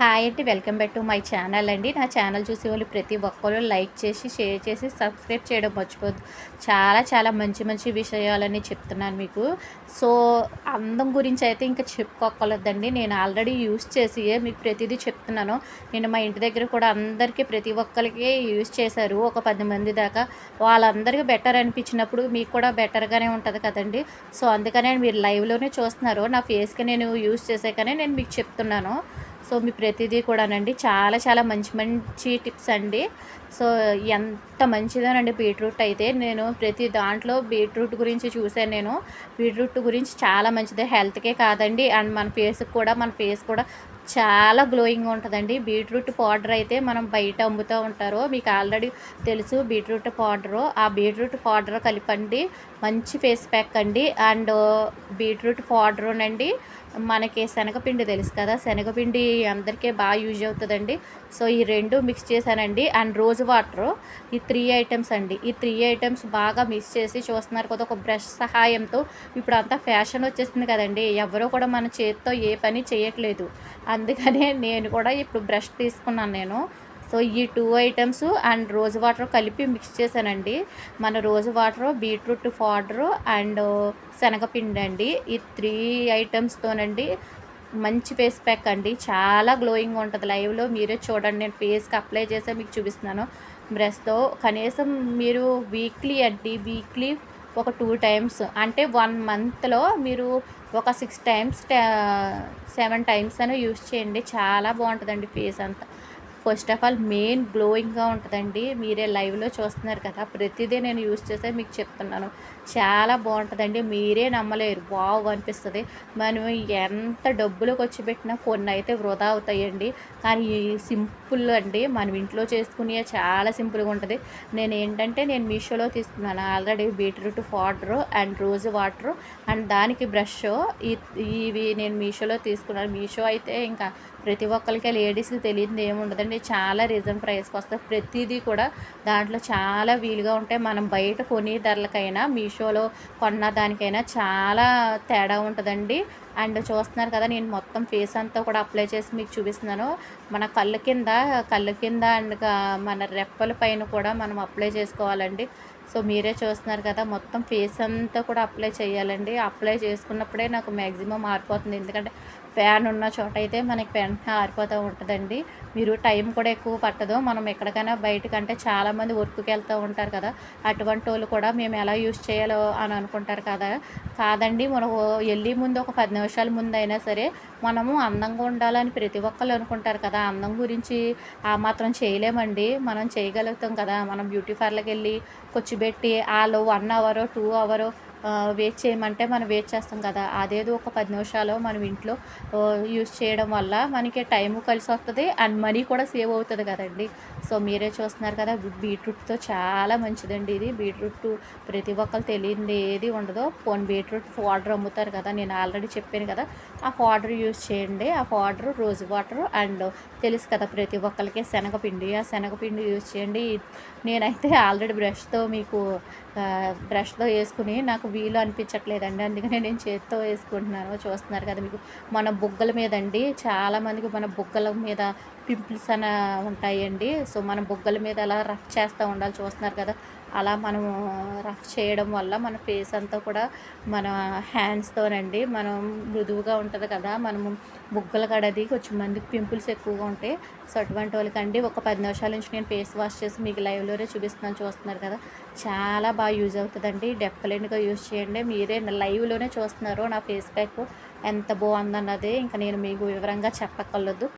Hi అండి welcome back to my channel అండి. నా ఛానల్ చూసే వాళ్ళు ప్రతి ఒక్కరు లైక్ చేసి షేర్ చేసి సబ్స్క్రైబ్ చేయడం మర్చిపోద్దు. చాలా చాలా మంచి మంచి విషయాలని చెప్తున్నాను మీకు. సో అందం గురించి అయితే ఇంకా చెప్పుకోకూడదండి నేను ఆల్రెడీ యూస్ చేసి మీకు ప్రతిదీ చెప్తున్నాను. నేను మా ఇంటి దగ్గర కూడా అందరికీ ప్రతి ఒక్కరికి యూస్ చేశారు. ఒక పది మంది దాకా వాళ్ళందరికీ బెటర్ అనిపించినప్పుడు మీకు కూడా బెటర్గానే ఉంటుంది కదండి. సో అందుకనే మీరు లైవ్లోనే చూస్తున్నారు. నా ఫేస్కి నేను యూస్ చేసాకనే నేను మీకు చెప్తున్నాను. సో మీ ప్రతిదీ కూడానండి. చాలా చాలా మంచి మంచి టిప్స్ అండి. సో ఎంత మంచిదోనండి బీట్రూట్ అయితే. నేను ప్రతి దాంట్లో బీట్రూట్ గురించి చూసాను నేను. బీట్రూట్ గురించి చాలా మంచిది. హెల్త్కే కాదండి. అండ్ మన ఫేస్కి కూడా మన ఫేస్ కూడా చాలా గ్లోయింగ్ ఉంటుందండి. బీట్రూట్ పౌడర్ అయితే మనం బయట అమ్ముతూ ఉంటారు మీకు ఆల్రెడీ తెలుసు బీట్రూట్ పౌడరు. ఆ బీట్రూట్ పౌడర్ కలిపండి మంచి ఫేస్ ప్యాక్ అండి. అండ్ బీట్రూట్ పౌడరునండి మనకి శనగపిండి తెలుసు కదా శనగపిండి అందరికీ బాగా యూజ్ అవుతుందండి. సో ఈ రెండు మిక్స్ చేశానండి. అండ్ రోజు వాటర్ ఈ త్రీ ఐటమ్స్ అండి. ఈ త్రీ ఐటమ్స్ బాగా మిక్స్ చేసి చూస్తున్నారు కదా ఒక బ్రష్ సహాయంతో. ఇప్పుడు అంతా ఫ్యాషన్ వచ్చేసింది కదండి. ఎవరో కూడా మన చేతితో ఏ పని చేయట్లేదు. అందుకనే నేను కూడా ఇప్పుడు బ్రష్ తీసుకున్నాను నేను. సో ఈ two items and rose water కలిపి మిక్స్ చేశానండి. మన rose water beetroot powder and శనగపిండి అండి. ఈ త్రీ ఐటమ్స్తోనండి మంచి ఫేస్ ప్యాక్ అండి. చాలా గ్లోయింగ్ ఉంటుంది. లైవ్లో మీరే చూడండి. నేను ఫేస్కి అప్లై చేసే మీకు చూపిస్తున్నాను బ్రష్తో. కనీసం మీరు వీక్లీ అండి వీక్లీ ఒక టూ టైమ్స్ అంటే వన్ మంత్లో మీరు ఒక సిక్స్ టైమ్స్ సెవెన్ టైమ్స్ అని యూస్ చేయండి. చాలా బాగుంటుందండి ఫేస్ అంతా. ఫస్ట్ ఆఫ్ ఆల్ మెయిన్ గ్లోయింగ్గా ఉంటుందండి. మీరే లైవ్లో చూస్తున్నారు కదా ప్రతిదీ నేను యూస్ చేసే మీకు చెప్తున్నాను. చాలా బాగుంటుందండి. మీరే నమ్మలేరు. వావ్ అనిపిస్తుంది. మనం ఎంత డబ్బులు ఖర్చు పెట్టినా కొన్ని అయితే వృధా అవుతాయండి. కానీ సింపుల్ అండి మనం ఇంట్లో చేసుకునే చాలా సింపుల్గా ఉంటుంది. నేను ఏంటంటే నేను మీషోలో తీసుకున్నాను. Already beetroot powder and rose water and దానికి బ్రష్. ఇవి నేను మీషోలో తీసుకున్నాను. మీషో అయితే ఇంకా ప్రతి ఒక్కరికి లేడీస్కి తెలియదు ఏముండదండి చాలా రీజన్ ప్రైస్కి వస్తుంది ప్రతిదీ కూడా దాంట్లో చాలా వీలుగా ఉంటాయి. మనం బయట కొనే ధరలకైనా మీషోలో కొన్న దానికైనా చాలా తేడా ఉంటుందండి. అండ్ చూస్తున్నారు కదా నేను మొత్తం ఫేస్ అంతా కూడా అప్లై చేసి మీకు చూపిస్తున్నాను. మన కళ్ళు కింద కళ్ళు కింద అండ్ మన రెప్పల పైన కూడా మనం అప్లై చేసుకోవాలండి. సో మీరే చూస్తున్నారు కదా మొత్తం ఫేస్ అంతా కూడా అప్లై చేయాలండి. అప్లై చేసుకున్నప్పుడే నాకు మ్యాక్సిమం మారిపోతుంది. ఎందుకంటే ఫ్యాన్ ఉన్న చోట అయితే మనకి వెంటనే ఆరిపోతూ ఉంటుందండి. మీరు టైం కూడా ఎక్కువ పట్టదు. మనం ఎక్కడికైనా బయటకంటే చాలామంది వర్క్కి వెళ్తూ ఉంటారు కదా. అటువంటి వాళ్ళు కూడా మేము ఎలా యూస్ చేయాలో అని అనుకుంటారు కదా. కాదండి మనం వెళ్ళి ముందు ఒక పది నిమిషాల ముందు అయినా సరే మనము అందంగా ఉండాలని ప్రతి ఒక్కళ్ళు అనుకుంటారు కదా. అందం గురించి ఆ మాత్రం చేయలేమండి. మనం చేయగలుగుతాం కదా. మనం బ్యూటీ పార్లర్కి వెళ్ళి కూర్చోబెట్టి వాళ్ళు వన్ అవరో టూ అవరో వెయిట్ చేయమంటే మనం వెయిట్ చేస్తాం కదా. అదేదో ఒక పది నిమిషాలు మనం ఇంట్లో యూస్ చేయడం వల్ల మనకి టైం కలిసి వస్తుంది అండ్ మనీ కూడా సేవ్ అవుతుంది కదండి. సో మీరే చూస్తున్నారు కదా బీట్రూట్తో చాలా మంచిదండి ఇది. బీట్రూట్ ప్రతి ఒక్కరు తెలియదు ఏది ఉండదు. పోన్ బీట్రూట్ పౌడర్ అమ్ముతారు కదా నేను ఆల్రెడీ చెప్పాను కదా. ఆ పౌడర్ యూస్ చేయండి. ఆ పౌడర్ రోజు వాటర్ అండ్ తెలుసు కదా ప్రతి ఒక్కరికి శనగపిండి. ఆ శనగపిండి యూస్ చేయండి. నేనైతే ఆల్రెడీ బ్రష్తో మీకు బ్రష్తో వేసుకుని నాకు వీలు అనిపించట్లేదండి. అందుకనే నేను చేత్తో వేసుకుంటున్నాను. చూస్తున్నారు కదా మీకు మన బుగ్గల మీద అండి చాలామందికి మన బుగ్గల మీద పింపుల్స్ అని ఉంటాయండి. సో మన బుగ్గల మీద అలా రఫ్ చేస్తూ ఉండాలి. చూస్తున్నారు కదా అలా మనము రఫ్ చేయడం వల్ల మన ఫేస్ అంతా కూడా మన హ్యాండ్స్తోనండి మనం మృదువుగా ఉంటుంది కదా. మనము బుగ్గల కడది కొంచెం మందికి పింపుల్స్ ఎక్కువగా ఉంటాయి సో అటువంటి వాళ్ళకండి ఒక పది నిమిషాల నుంచి నేను ఫేస్ వాష్ చేసి మీకు లైవ్లోనే చూపిస్తున్నాను. చూస్తున్నారు కదా చాలా బాగా యూజ్ అవుతుందండి. డెఫినెట్గా యూజ్ చేయండి. మీరే లైవ్లోనే చూస్తున్నారు నా ఫేస్ ప్యాక్ ఎంత బాగుందన్నది ఇంకా నేను మీకు వివరంగా చెప్పక్కర్లేదు.